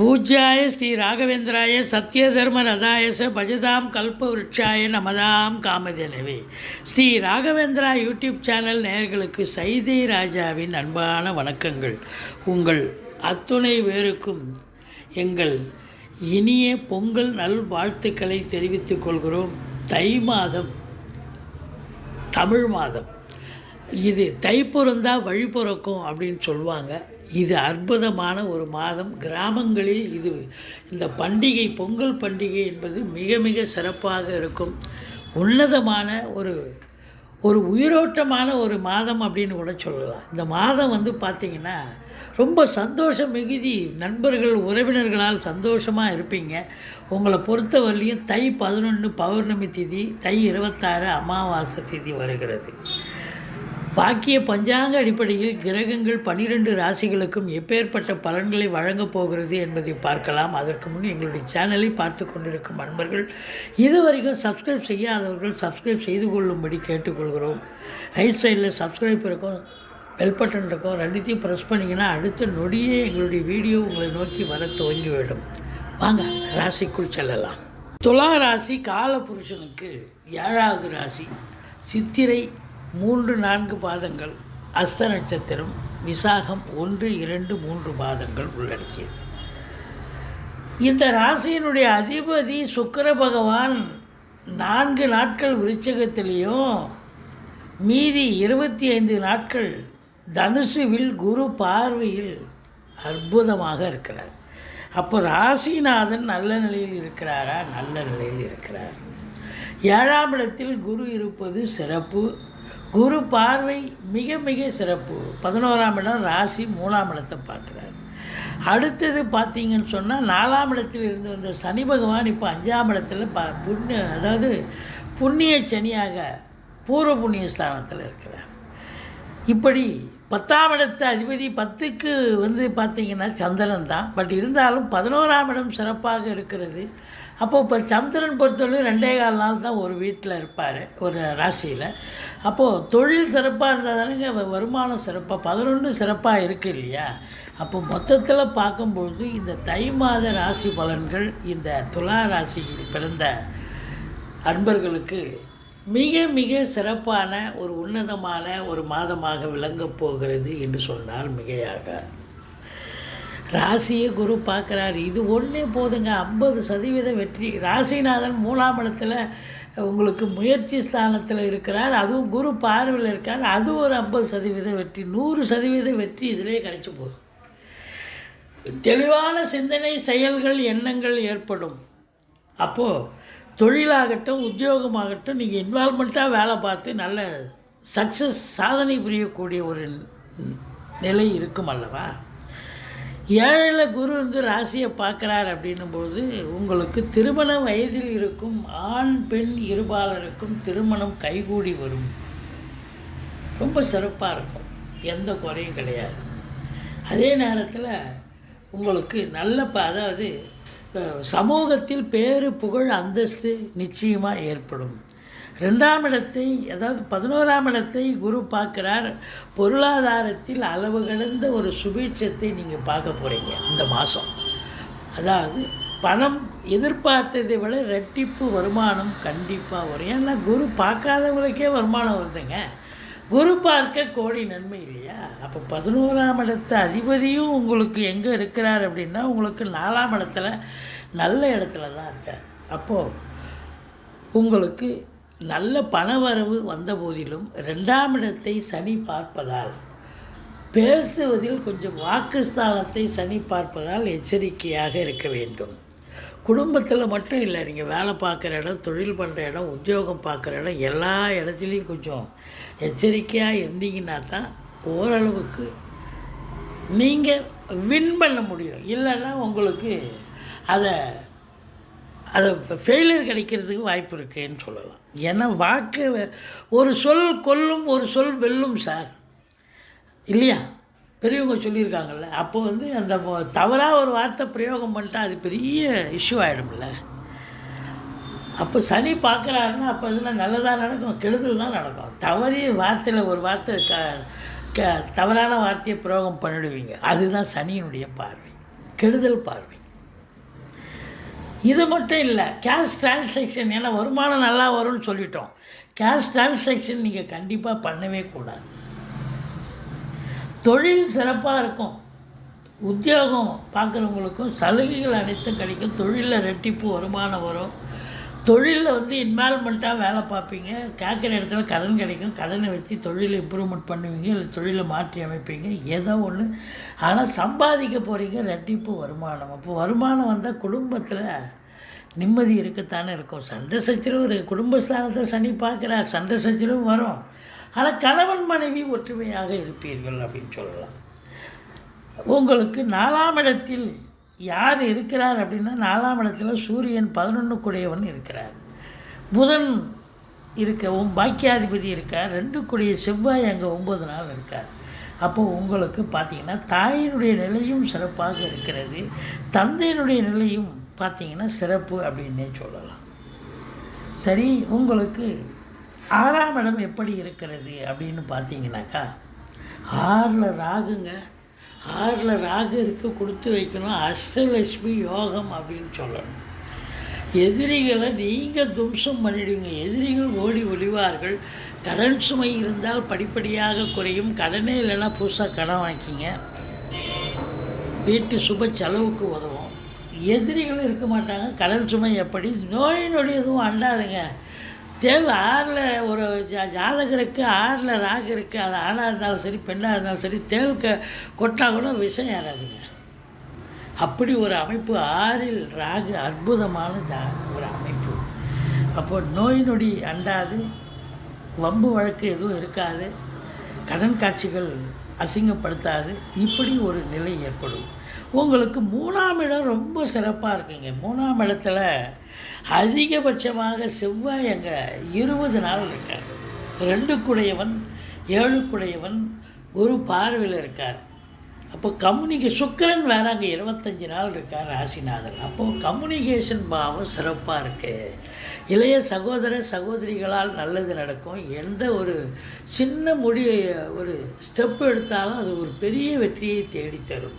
பூஜ்யாய ஸ்ரீ ராகவேந்திராய சத்ய தர்ம ரதாயச பஜதாம் கல்ப விருட்சாய நமதாம் காமதேனவே. ஸ்ரீ ராகவேந்திரா யூடியூப் சேனல் நேயர்களுக்கு சைதை ராஜாவின் அன்பான வணக்கங்கள். உங்கள் அத்துணை பேருக்கும் எங்கள் இனிய பொங்கல் நல்வாழ்த்துக்களை தெரிவித்துக் கொள்கிறோம். தை மாதம் தமிழ் மாதம். இது தை பிறந்தா வழி பிறக்கும் அப்படின்னு சொல்லுவாங்க. இது அற்புதமான ஒரு மாதம். கிராமங்களில் இது இந்த பண்டிகை பொங்கல் பண்டிகை என்பது மிக மிக சிறப்பாக இருக்கும். உன்னதமான ஒரு ஒரு உயிரோட்டமான ஒரு மாதம் அப்படின்னு கூட சொல்லலாம். இந்த மாதம் வந்து பார்த்திங்கன்னா ரொம்ப சந்தோஷம் மிகுதி நண்பர்கள் உறவினர்களால் சந்தோஷமாக இருப்பீங்க. உங்களை பொறுத்தவரையிலையும் தை பதினொன்று பௌர்ணமி திதி தை இருபத்தாறு அமாவாசை திதி வருகிறது. பாக்கிய பஞ்சாங்க அடிப்படையில் கிரகங்கள் பனிரெண்டு ராசிகளுக்கும் எப்பேற்பட்ட பலன்களை வழங்கப் போகிறது என்பதை பார்க்கலாம். அதற்கு முன் எங்களுடைய சேனலை பார்த்து கொண்டிருக்கும் நண்பர்கள் இதுவரைக்கும் சப்ஸ்கிரைப் செய்யாதவர்கள் சப்ஸ்கிரைப் செய்து கொள்ளும்படி கேட்டுக்கொள்கிறோம். ரைட் சைடில் சப்ஸ்கிரைப் இருக்கும் பெல் பட்டன் இருக்கும் ரெண்டுத்தையும் ப்ரெஸ் பண்ணிங்கன்னா அடுத்த நொடியே எங்களுடைய வீடியோ உங்களை நோக்கி வர துவங்கிவிடும். வாங்க ராசிக்குள் செல்லலாம். துலா ராசி காலபுருஷனுக்கு ஏழாவது ராசி சித்திரை மூன்று நான்கு பாதங்கள். அஸ்த நட்சத்திரம் விசாகம் ஒன்று இரண்டு மூன்று பாதங்கள் உள்ளடக்கியது. இந்த ராசியினுடைய அதிபதி சுக்கர பகவான் நான்கு நாட்கள் விருச்சகத்திலையும் மீதி இருபத்தி ஐந்து நாட்கள் தனுசுவில் குரு பார்வையில் அற்புதமாக இருக்கிறார். அப்போ ராசிநாதன் நல்ல நிலையில் இருக்கிறாரா? நல்ல நிலையில் இருக்கிறார். ஏழாம் இடத்தில் குரு இருப்பது சிறப்பு. குரு பார்வை மிக மிக சிறப்பு. பதினோராம் இடம் ராசி மூணாம் இடத்தை பார்க்குறாரு. அடுத்தது பார்த்தீங்கன்னு சொன்னால் நாலாம் இடத்தில் இருந்து வந்த சனி பகவான் இப்போ அஞ்சாம் இடத்துல ப புண்ணிய அதாவது புண்ணிய சனியாக பூர்வ புண்ணிய ஸ்தானத்தில் இருக்கிறார். இப்படி பத்தாம் இடத்து அதிபதி பத்துக்கு வந்து பார்த்திங்கன்னா சந்திரன் தான். பட் இருந்தாலும் பதினோராம் இடம் சிறப்பாக இருக்கிறது. அப்போது இப்போ சந்திரன் பொறுத்தவரை ரெண்டே கால் நாள் தான் ஒரு வீட்டில் இருப்பார் ஒரு ராசியில். அப்போது தொழில் சிறப்பாக இருந்தால் தானேங்க வருமானம் சிறப்பாக பதினொன்று சிறப்பாக இருக்குது இல்லையா? அப்போ மொத்தத்தில் பார்க்கும்பொழுது இந்த தை மாத ராசி பலன்கள் இந்த துலா ராசியில் பிறந்த அன்பர்களுக்கு மிக மிக சிறப்பான ஒரு உன்னதமான ஒரு மாதமாக விளங்கப் போகிறது என்று சொன்னால் மிகையாக. ராசியை குரு பார்க்குறாரு. இது ஒன்றே போதுங்க. ஐம்பது சதவீத வெற்றி. ராசிநாதன் மூலாம் இடத்துல உங்களுக்கு முயற்சி ஸ்தானத்தில் இருக்கிறார். அதுவும் குரு பார்வையில் இருக்கார். அது ஒரு ஐம்பது சதவீத வெற்றி. நூறு சதவீத வெற்றி இதிலே கிடைச்சி போதும் தெளிவான சிந்தனை செயல்கள் எண்ணங்கள் ஏற்படும். அப்போது தொழிலாகட்டும் உத்தியோகமாகட்டும் நீங்கள் இன்வால்மெண்ட்டாக வேலை பார்த்து நல்ல சக்ஸஸ் சாதனை புரியக்கூடிய ஒரு நிலை இருக்கும் அல்லவா? ஏழில் குரு வந்து ராசியை பார்க்குறார் அப்படின்னும்போது உங்களுக்கு திருமண வயதில் இருக்கும் ஆண் பெண் இருபாலருக்கும் திருமணம் கைகூடி வரும். ரொம்ப சிறப்பாக இருக்கும். எந்த குறையும் கிடையாது. அதே நேரத்தில் உங்களுக்கு நல்ல ப அதாவது சமூகத்தில் பேரு புகழ் அந்தஸ்து நிச்சயமாக ஏற்படும். ரெண்டாம் இடத்தை அதாவது பதினோராம் இடத்தை குரு பார்க்குறார். பொருளாதாரத்தில் அளவு கடந்த ஒரு சுபீட்சத்தை நீங்கள் பார்க்க போகிறீங்க இந்த மாதம் அதாவது பணம் எதிர்பார்த்ததை விட ரெட்டிப்பு வருமானம் கண்டிப்பாக வரும். ஏன்னா குரு பார்க்காதவங்களுக்கே வருமானம் வருதுங்க. குரு பார்க்க கோடி நன்மை இல்லையா? அப்போ பதினோராம் இடத்து அதிபதியும் உங்களுக்கு எங்கே இருக்கிறார் அப்படின்னா உங்களுக்கு நாலாம் இடத்துல நல்ல இடத்துல தான் இருக்கார். அப்போது உங்களுக்கு நல்ல பணவரவு வந்த போதிலும் ரெண்டாம் இடத்தை சனி பார்ப்பதால் பேசுவதில் கொஞ்சம் வாக்குஸ்தானத்தை சனி பார்ப்பதால் எச்சரிக்கையாக இருக்க வேண்டும். குடும்பத்தில் மட்டும் இல்லை நீங்கள் வேலை பார்க்குற இடம் தொழில் பண்ணுற இடம் உத்தியோகம் பார்க்குற இடம் எல்லா இடத்துலையும் கொஞ்சம் எச்சரிக்கையாக இருந்தீங்கன்னா தான் ஓரளவுக்கு நீங்கள் வின் பண்ண முடியும். இல்லைன்னா உங்களுக்கு அதை அதை ஃபெயிலியர் கிடைக்கிறதுக்கு வாய்ப்பு இருக்குன்னு சொல்லலாம். ஏன்னா வாக்கு ஒரு சொல் கொல்லும் ஒரு சொல் வெல்லும் சார். இல்லையா? பெரியவங்க சொல்லியிருக்காங்கல்ல. அப்போ வந்து அந்த தவறாக ஒரு வார்த்தை பிரயோகம் பண்ணிட்டா அது பெரிய இஷ்யூ ஆகிடும்ல அப்போ சனி பார்க்குறாருன்னா அப்போ இதெல்லாம் நல்லதாக நடக்கும் கெடுதல் தான் நடக்கும். தவறி வார்த்தையில் ஒரு வார்த்தை க க தவறான வார்த்தையை பிரயோகம் பண்ணிடுவீங்க. அதுதான் சனியினுடைய பார்வை. கெடுதல் பார்வை. இது மட்டும் இல்லை கேஷ் டிரான்சாக்ஷன் ஏன்னா வருமானம் நல்லா வரும்னு சொல்லிட்டோம். கேஷ் டிரான்சாக்ஷன் நீங்கள் கண்டிப்பாக பண்ணவே கூடாது. தொழில் சிறப்பாக இருக்கும். உத்தியோகம் பார்க்குறவங்களுக்கும் சலுகைகள் அனைத்தும் கிடைக்கும். தொழிலில் ரெட்டிப்பு வருமானம் வரும். தொழிலில் வந்து இன்வால்மெண்ட்டாக வேலை பார்ப்பீங்க. கேட்குற இடத்துல கடன் கிடைக்கும். கடனை வச்சு தொழிலை இம்ப்ரூவ்மெண்ட் பண்ணுவீங்க. இல்லை தொழிலை மாற்றி அமைப்பீங்க. ஏதோ ஒன்று ஆனால் சம்பாதிக்க போகிறீங்க ரெட்டிப்பு வருமானம். அப்போ வருமானம் வந்தால் குடும்பத்தில் நிம்மதி இருக்கத்தானே இருக்கும். சண்டை சச்சரவு இருக்குது குடும்பஸ்தானத்தை சனி பார்க்குறார் சண்டை சச்சரவு வரும். ஆனால் கணவன் மனைவி ஒற்றுமையாக இருப்பீர்கள் அப்படின்னு சொல்லலாம். உங்களுக்கு நாலாம் இடத்தில் யார் இருக்கிறார் அப்படின்னா நாலாம் இடத்துல சூரியன் பதினொன்றுக்குடையவன் இருக்கிறார். புதன் இருக்க பாக்கியாதிபதி இருக்கார். ரெண்டுக்குடைய செவ்வாய் அங்கே ஒம்பது நாள் இருக்கார். அப்போ உங்களுக்கு பார்த்தீங்கன்னா தாயினுடைய நிலையும் சிறப்பாக இருக்கிறது. தந்தையினுடைய நிலையும் பார்த்தீங்கன்னா சிறப்பு அப்படின்னே சொல்லலாம். சரி உங்களுக்கு ஆறாம் இடம் எப்படி இருக்கிறது அப்படின்னு பார்த்தீங்கன்னாக்கா ஆறில் ராகுங்க. ஆறில் ராகு இருக்க கொடுத்து வைக்கணும். அஷ்டலட்சுமி யோகம் அப்படின்னு சொல்லணும். எதிரிகளை நீங்கள் தும்சம் பண்ணிடுவீங்க எதிரிகள் ஓடி ஒளிவார்கள். கடன் சுமை இருந்தால் படிப்படியாக குறையும். கடனே இல்லைன்னா புதுசாக கடன் வாங்கிக்கிங்க. வீட்டு சுப செலவுக்கு உதவும். எதிரிகளும் இருக்க மாட்டாங்க. கடன் சுமை எப்படி? நோய் நொடி எதுவும் அண்டாதுங்க. தேல் ஆறில் ஒரு ஜா ஜாதகருக்கு ஆறில் ராகு இருக்குது அது ஆணாக இருந்தாலும் சரி பெண்ணாக இருந்தாலும் சரி தேல் கொட்டால் கூட விஷம் ஏறாதுங்க. அப்படி ஒரு அமைப்பு ஆறில் ராகு அற்புதமான ஜா ஒரு அமைப்பு. அப்போ நோய் நொடி அண்டாது வம்பு வழக்கு எதுவும் இருக்காது கடன் காட்சிகள் அசிங்கப்படுத்தாது இப்படி ஒரு நிலை ஏற்படும். உங்களுக்கு மூணாம் இடம் ரொம்ப சிறப்பாக இருக்குங்க. மூணாம் இடத்துல அதிகபட்சமாக செவ்வாய் அங்கே இருபது நாள் இருக்கார். ரெண்டுக்குடையவன் ஏழுக்குடையவன் குரு பார்வையில் இருக்கார். அப்போ கம்யூனிகே சுக்கரன் வேற அங்கே இருபத்தஞ்சி நாள் இருக்கார் ராசிநாதன். அப்போது கம்யூனிகேஷன் பாவம் சிறப்பாக இருக்குது இளைய சகோதர சகோதரிகளால் நல்லது நடக்கும். எந்த ஒரு சின்ன முடி ஒரு ஸ்டெப் எடுத்தாலும் அது ஒரு பெரிய வெற்றியை தேடித்தரும்.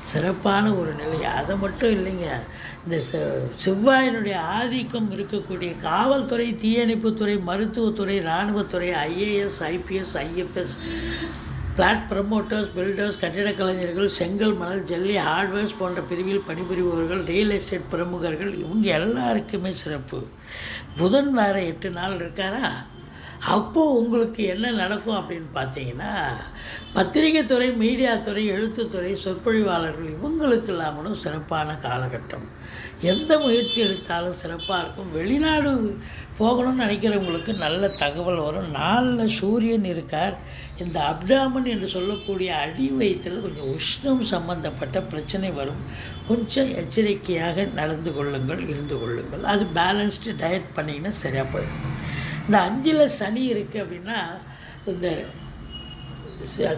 சிறப்பான ஒரு நிலை. அதை மட்டும் இல்லைங்க. இந்த செ- செவ்வாயினுடைய ஆதிக்கம் இருக்கக்கூடிய காவல்துறை தீயணைப்புத்துறை மருத்துவத்துறை இராணுவத்துறை IAS IPS IFS flat promoters builders கட்டிடக் கலைஞர்கள் செங்கல் மணல் ஜல்லி ஹார்ட்வேர்ஸ் போன்ற பிரிவில் பணிபுரிபவர்கள் ரியல் எஸ்டேட் பிரமுகர்கள் இவங்க எல்லாருக்குமே சிறப்பு. புதன் வேற எட்டு நாள் இருக்காரா? அப்போது உங்களுக்கு என்ன நடக்கும் அப்படின்னு பார்த்தீங்கன்னா பத்திரிகை துறை மீடியா துறை எழுத்துத்துறை சொற்பொழிவாளர்கள் இவங்களுக்கு இல்லாமலும் சிறப்பான காலகட்டம். எந்த முயற்சி எடுத்தாலும் சிறப்பாக இருக்கும். வெளிநாடு போகணும்னு நினைக்கிறவங்களுக்கு நல்ல தகவல் வரும். நாளில் சூரியன் இருக்கார். இந்த அப்டாமன் என்று சொல்லக்கூடிய அடி வயிற்றில் கொஞ்சம் உஷ்ணம் சம்பந்தப்பட்ட பிரச்சனை வரும். கொஞ்சம் எச்சரிக்கையாக நடந்து கொள்ளுங்கள் இருந்து கொள்ளுங்கள். அது பேலன்ஸ்டு டயட் பண்ணிங்கன்னா சரியாக போயிடும். இந்த அஞ்சில் சனி இருக்குது அப்படின்னா இந்த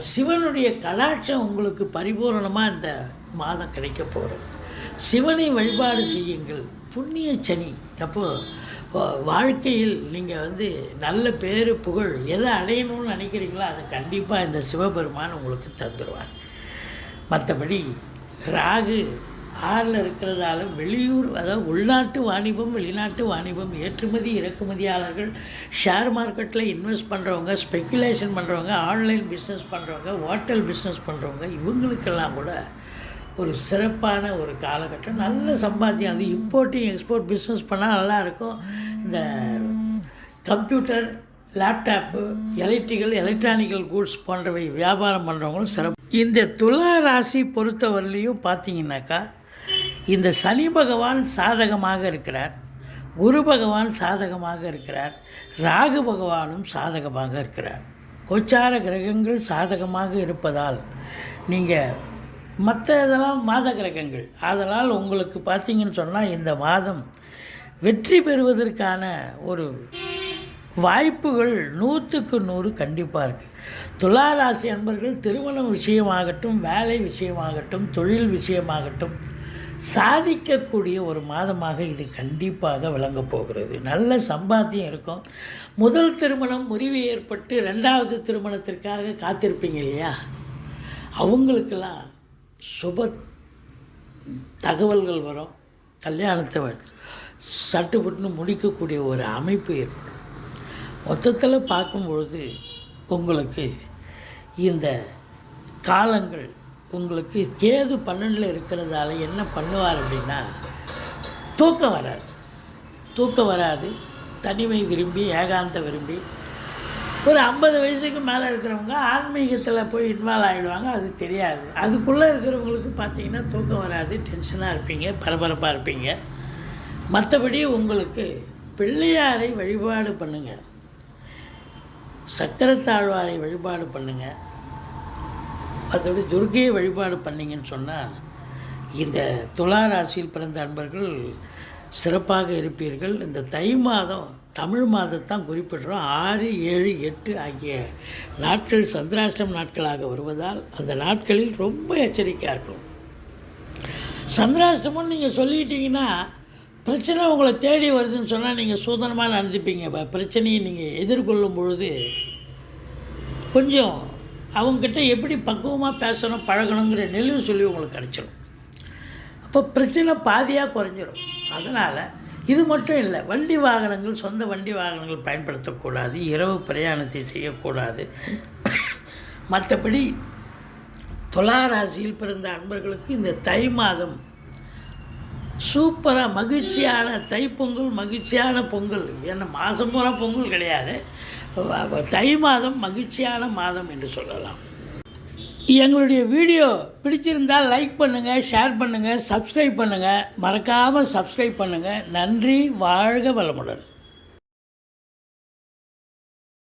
சிவனுடைய கடாட்சம் உங்களுக்கு பரிபூரணமாக இந்த மாதம் கிடைக்க போகிறது சிவனை வழிபாடு செய்யுங்கள். புண்ணிய சனி. அப்போது வாழ்க்கையில் நீங்கள் வந்து நல்ல பேர் புகழ் எதை அடையணும்னு நினைக்கிறீங்களோ அதை கண்டிப்பாக இந்த சிவபெருமான் உங்களுக்கு தந்துடுவார் மற்றபடி ராகு ஆறில் இருக்கிறதால வெளியூர் அதாவது உள்நாட்டு வாணிபம் வெளிநாட்டு வாணிபம் ஏற்றுமதி இறக்குமதியாளர்கள் ஷேர் மார்க்கெட்டில் இன்வெஸ்ட் பண்ணுறவங்க ஸ்பெக்குலேஷன் பண்ணுறவங்க ஆன்லைன் பிஸ்னஸ் பண்ணுறவங்க ஹோட்டல் பிஸ்னஸ் பண்ணுறவங்க இவங்களுக்கெல்லாம் கூட ஒரு சிறப்பான ஒரு காலகட்டம். நல்ல சம்பாத்தியம். அது இம்போர்ட்டிங் எக்ஸ்போர்ட் பிஸ்னஸ் பண்ணால் நல்லாயிருக்கும். இந்த computer laptop electrical electronical goods போன்றவை வியாபாரம் பண்ணுறவங்களும் சிறப்பு. இந்த துலா ராசி பொறுத்தவரையிலையும் பார்த்தீங்கன்னாக்கா இந்த சனி பகவான் சாதகமாக இருக்கிறார். குரு பகவான் சாதகமாக இருக்கிறார். ராகு பகவானும் சாதகமாக இருக்கிறார். கோச்சார கிரகங்கள் சாதகமாக இருப்பதால் நீங்கள் மற்ற இதெல்லாம் மாத கிரகங்கள் அதனால் உங்களுக்கு பார்த்தீங்கன்னு சொன்னால் இந்த மாதம் வெற்றி பெறுவதற்கான ஒரு வாய்ப்புகள் நூற்றுக்கு நூறு கண்டிப்பாக இருக்குது துளாராசி அன்பர்கள் திருமணம் விஷயமாகட்டும் வேலை விஷயமாகட்டும் தொழில் விஷயமாகட்டும் சாதிக்கக்கூடிய ஒரு மாதமாக இது கண்டிப்பாக விளங்கப் போகிறது. நல்ல சம்பாத்தியம் இருக்கும். முதல் திருமணம் முறிவு ஏற்பட்டு ரெண்டாவது திருமணத்திற்காக காத்திருப்பீங்க இல்லையா? அவங்களுக்கெல்லாம் சுப தகவல்கள் வரும். கல்யாணத்தை சட்டுப்பட்டுன்னு முடிக்கக்கூடிய ஒரு அமைப்பு ஏற்படும். மொத்தத்தில் பார்க்கும்பொழுது உங்களுக்கு இந்த காலங்கள் உங்களுக்கு கேது பன்னெண்டில் இருக்கிறதால என்ன பண்ணுவார் அப்படின்னா தூக்கம் வராது. தூக்கம் வராது. தனிமை விரும்பி ஏகாந்த விரும்பி. ஒரு ஐம்பது வயசுக்கு மேலே இருக்கிறவங்க ஆன்மீகத்தில் போய் இன்வால்வ் ஆகிடுவாங்க அது தெரியாது. அதுக்குள்ளே இருக்கிறவங்களுக்கு பார்த்தீங்கன்னா தூக்கம் வராது டென்ஷனாக இருப்பீங்க பரபரப்பாக இருப்பீங்க. மற்றபடி உங்களுக்கு பிள்ளையாரை வழிபாடு பண்ணுங்கள் சக்கரத்தாழ்வாரை வழிபாடு பண்ணுங்கள் அதோடு துர்க்கையை வழிபாடு பண்ணீங்கன்னு சொன்னால் இந்த துலா ராசியில் பிறந்த அன்பர்கள் சிறப்பாக இருப்பீர்கள். இந்த தை மாதம் தமிழ் மாதத்தான் குறிப்பிடுறோம். ஆறு ஏழு எட்டு ஆகிய நாட்கள் சந்திராஷ்டம் நாட்களாக வருவதால் அந்த நாட்களில் ரொம்ப எச்சரிக்கையாக இருக்கணும். சந்திராஷ்டமும் நீங்கள் சொல்லிட்டீங்கன்னா பிரச்சனை உங்களை தேடி வருதுன்னு சொன்னால் நீங்கள் சூதனமாக நடந்துப்பீங்க. பிரச்சனையை நீங்கள் எதிர்கொள்ளும் பொழுது கொஞ்சம் அவங்கக்கிட்ட எப்படி பக்குவமாக பேசணும் பழகணுங்கிற நெளிவு சொல்லி உங்களுக்கு கிடச்சிடும் அப்போ பிரச்சனை பாதியாக குறைஞ்சிரும். அதனால் இது மட்டும் இல்லை வண்டி வாகனங்கள் சொந்த வண்டி வாகனங்கள் பயன்படுத்தக்கூடாது இரவு பிரயாணத்தை செய்யக்கூடாது. மற்றபடி துளாராசியில் பிறந்த அன்பர்களுக்கு இந்த தை மாதம் சூப்பராக மகிழ்ச்சியான தைப்பொங்கல் மகிழ்ச்சியான பொங்கல். ஏன்னா மாதம் பூரா பொங்கல் கிடையாது. தை மாதம் மகிழ்ச்சியான மாதம் என்று சொல்லலாம். எங்களுடைய வீடியோ பிடிச்சிருந்தால் லைக் பண்ணுங்கள் ஷேர் பண்ணுங்கள் சப்ஸ்கிரைப் பண்ணுங்கள் மறக்காமல் சப்ஸ்கிரைப் பண்ணுங்கள் நன்றி வாழ்க வளமுடன்.